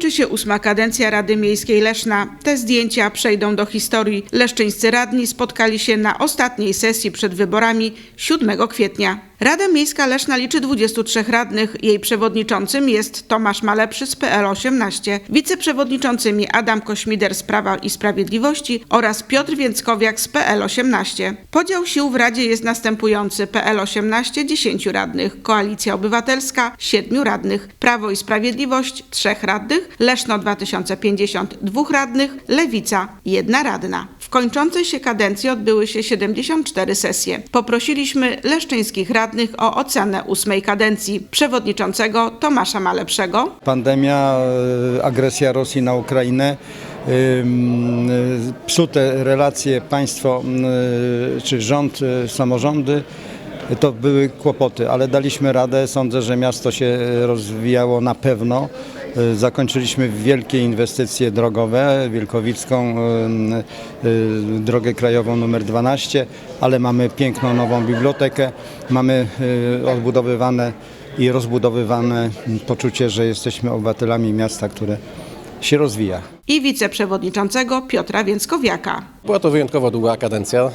Kończy się ósma kadencja Rady Miejskiej Leszna. Te zdjęcia przejdą do historii. Leszczyńscy radni spotkali się na ostatniej sesji przed wyborami 7 kwietnia. Rada Miejska Leszna liczy 23 radnych. Jej przewodniczącym jest Tomasz Malepszy z PL18, wiceprzewodniczącymi Adam Kośmider z Prawa i Sprawiedliwości oraz Piotr Więckowiak z PL18. Podział sił w Radzie jest następujący. PL18 10 radnych, Koalicja Obywatelska 7 radnych, Prawo i Sprawiedliwość 3 radnych, Leszno 2050 2 radnych, Lewica 1 radna. Kończącej się kadencji odbyły się 74 sesje. Poprosiliśmy leszczyńskich radnych o ocenę ósmej kadencji. Przewodniczącego Tomasza Malepszego, Pandemia, e, agresja Rosji na Ukrainę, ym, e, psute relacje państwo czy rząd, samorządy. To były kłopoty, ale daliśmy radę. Sądzę, że miasto się rozwijało na pewno. Y, Zakończyliśmy wielkie inwestycje drogowe, Wielkowicką, y, drogę krajową numer 12, ale mamy piękną nową bibliotekę, mamy y, odbudowywane i rozbudowywane poczucie, że jesteśmy obywatelami miasta, które się rozwija. I wiceprzewodniczącego Piotra Więckowiaka. Była to wyjątkowo długa kadencja. E,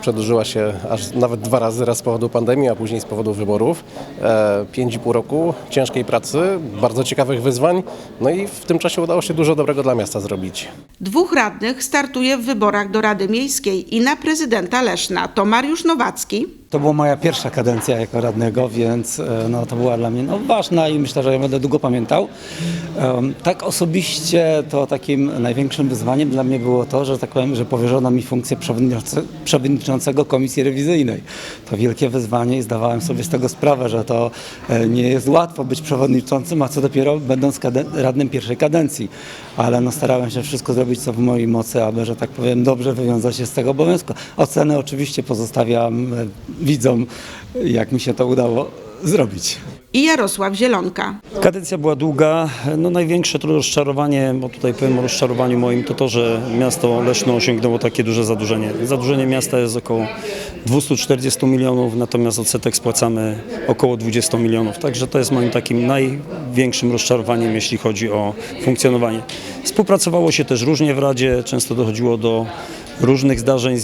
Przedłużyła się aż nawet dwa razy, raz z powodu pandemii, a później z powodu wyborów. E, Pięć i pół roku ciężkiej pracy, bardzo ciekawych wyzwań. No i w tym czasie udało się dużo dobrego dla miasta zrobić. Dwóch radnych startuje w wyborach do Rady Miejskiej i na prezydenta Leszna. To Mariusz Nowacki To była moja pierwsza kadencja jako radnego, więc e, no, to była dla mnie no, ważna i myślę, że ja będę długo pamiętał. Em, tak osobiście to takim największym wyzwaniem dla mnie było to, że tak powiem, że powierzono mi funkcję przewodniczące- przewodniczącego Komisji Rewizyjnej. To wielkie wyzwanie i zdawałem sobie z tego sprawę, że to e, nie jest łatwo być przewodniczącym, a co dopiero będąc radnym pierwszej kadencji. Ale no, starałem się wszystko zrobić, co w mojej mocy, aby, że tak powiem, dobrze wywiązać się z tego obowiązku. Ocenę oczywiście pozostawiam e, widzom, jak mi się to udało zrobić. i Jarosław Zielonka. Kadencja była długa. No największe to rozczarowanie, bo tutaj powiem o rozczarowaniu moim, to to, że miasto Leszno osiągnęło takie duże zadłużenie. Zadłużenie miasta jest około 240 milionów, natomiast odsetek spłacamy około 20 milionów. Także to jest moim takim największym rozczarowaniem, jeśli chodzi o funkcjonowanie. Współpracowało się też różnie w Radzie, często dochodziło do różnych zdarzeń,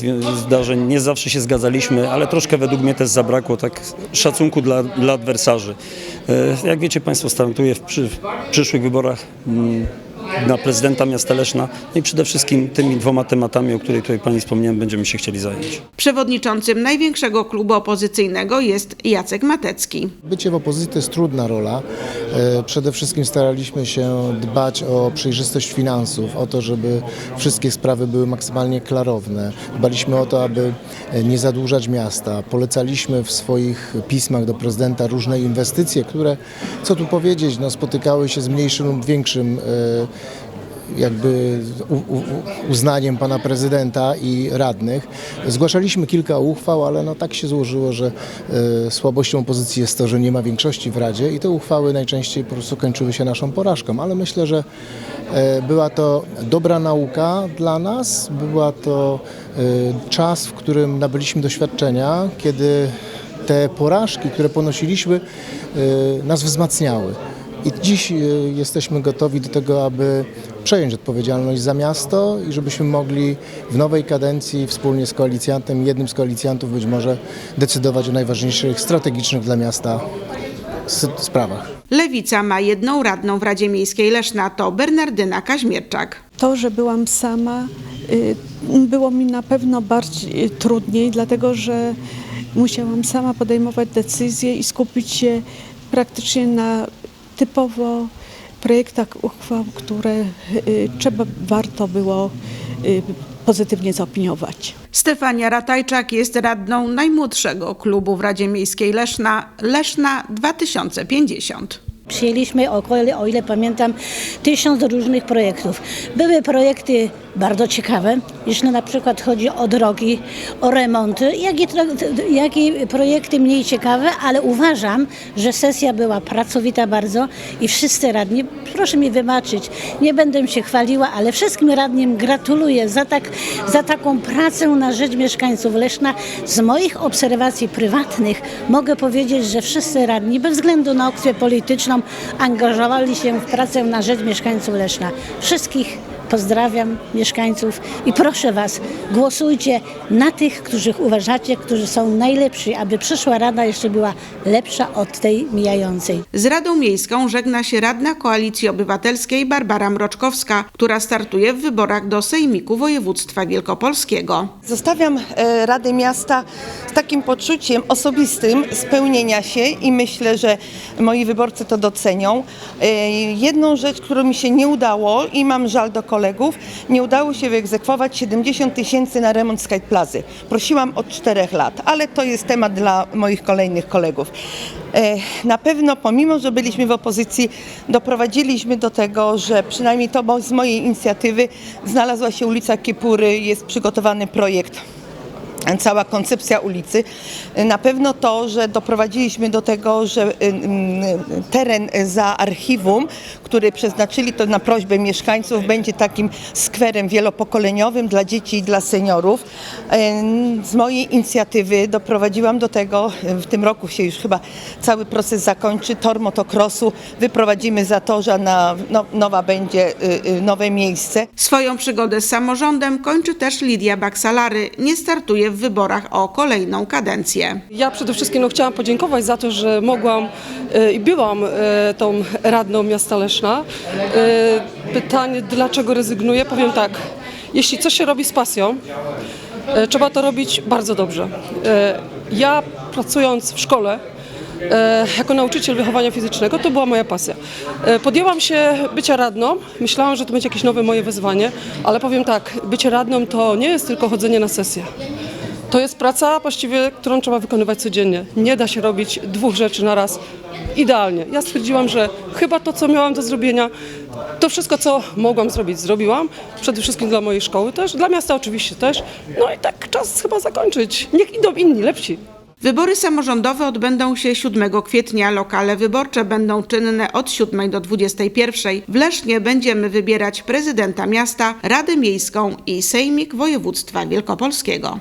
zdarzeń. Nie zawsze się zgadzaliśmy, ale troszkę według mnie też zabrakło tak szacunku dla, dla adwersarzy. E, Jak wiecie Państwo, startuję w, przy, w przyszłych wyborach mm, na prezydenta miasta Leszna no i przede wszystkim tymi dwoma tematami, o których tutaj Pani wspomniałem, będziemy się chcieli zająć. Przewodniczącym największego klubu opozycyjnego jest Jacek Matecki. Bycie w opozycji to jest trudna rola. E, Przede wszystkim staraliśmy się dbać o przejrzystość finansów, o to, żeby wszystkie sprawy były maksymalnie klarowne. Dbaliśmy o to, aby e, nie zadłużać miasta. Polecaliśmy w swoich pismach do prezydenta różne inwestycje, które, co tu powiedzieć, no, spotykały się z mniejszym lub większym e, jakby uznaniem pana prezydenta i radnych. Zgłaszaliśmy kilka uchwał, ale no tak się złożyło, że e, słabością opozycji jest to, że nie ma większości w Radzie i te uchwały najczęściej po prostu kończyły się naszą porażką, ale myślę, że e, była to dobra nauka dla nas, była to e, czas, w którym nabyliśmy doświadczenia, kiedy te porażki, które ponosiliśmy, nas wzmacniały. I dziś e, jesteśmy gotowi do tego, aby przejąć odpowiedzialność za miasto i żebyśmy mogli w nowej kadencji wspólnie z koalicjantem, jednym z koalicjantów być może decydować o najważniejszych strategicznych dla miasta sprawach. Lewica ma jedną radną w Radzie Miejskiej Leszna, to Bernardyna Kaźmierczak. To, że byłam sama, y, było mi na pewno bardziej y, trudniej, dlatego że musiałam sama podejmować decyzje i skupić się praktycznie na typowo projektach uchwał, które y, trzeba, warto było y, pozytywnie zaopiniować. Stefania Ratajczak jest radną najmłodszego klubu w Radzie Miejskiej Leszna, Leszna 2050. Przyjęliśmy około, o ile pamiętam, tysiąc różnych projektów. Były projekty bardzo ciekawe, jeśli na przykład chodzi o drogi, o remonty, jak i, jak i projekty mniej ciekawe, ale uważam, że sesja była pracowita bardzo i wszyscy radni, proszę mi wybaczyć, nie będę się chwaliła, ale wszystkim radnym gratuluję za, tak, za taką pracę na rzecz mieszkańców Leszna. Z moich obserwacji prywatnych mogę powiedzieć, że wszyscy radni, bez względu na opcję polityczną, angażowali się w pracę na rzecz mieszkańców Leszna. Wszystkich pozdrawiam mieszkańców i proszę Was, głosujcie na tych, których uważacie, którzy są najlepsi, aby przyszła rada jeszcze była lepsza od tej mijającej. Z Radą Miejską żegna się radna Koalicji Obywatelskiej Barbara Mroczkowska, która startuje w wyborach do Sejmiku Województwa Wielkopolskiego. Zostawiam e, Radę Miasta z takim poczuciem osobistym spełnienia się i myślę, że moi wyborcy to docenią. E, Jedną rzecz, którą mi się nie udało i mam żal do kolegów, nie udało się wyegzekwować 70 tysięcy na remont Sky Plazy. Prosiłam od czterech lat, ale to jest temat dla moich kolejnych kolegów. E, Na pewno, pomimo, że byliśmy w opozycji, doprowadziliśmy do tego, że przynajmniej to z mojej inicjatywy znalazła się ulica Kiepury, jest przygotowany projekt cała koncepcja ulicy. Na pewno to, że doprowadziliśmy do tego, że y, y, teren za archiwum, który przeznaczyli to na prośbę mieszkańców, będzie takim skwerem wielopokoleniowym dla dzieci i dla seniorów. Y, Z mojej inicjatywy doprowadziłam do tego, w tym roku się już chyba cały proces zakończy, tor motocrossu wyprowadzimy za torza na no, nowa będzie y, y, nowe miejsce. Swoją przygodę z samorządem kończy też Lidia Baksalary. Nie startuje w wyborach o kolejną kadencję. Ja przede wszystkim no, chciałam podziękować za to, że mogłam e, i byłam e, tą radną miasta Leszna. E, Pytanie, dlaczego rezygnuję? Powiem tak, jeśli coś się robi z pasją, trzeba to robić bardzo dobrze. Ja pracując w szkole, jako nauczyciel wychowania fizycznego, to była moja pasja. Podjęłam się bycia radną, myślałam, że to będzie jakieś nowe moje wyzwanie, ale powiem tak, bycie radną to nie jest tylko chodzenie na sesję. To jest praca właściwie, którą trzeba wykonywać codziennie. Nie da się robić dwóch rzeczy na raz idealnie. Ja stwierdziłam, że chyba to, co miałam do zrobienia, to wszystko, co mogłam zrobić, zrobiłam. Przede wszystkim dla mojej szkoły też, dla miasta oczywiście też. No i tak czas chyba zakończyć. Niech idą inni, lepsi. Wybory samorządowe odbędą się 7 kwietnia. Lokale wyborcze będą czynne od 7 do 21. W Lesznie będziemy wybierać prezydenta miasta, Radę Miejską i Sejmik Województwa Wielkopolskiego.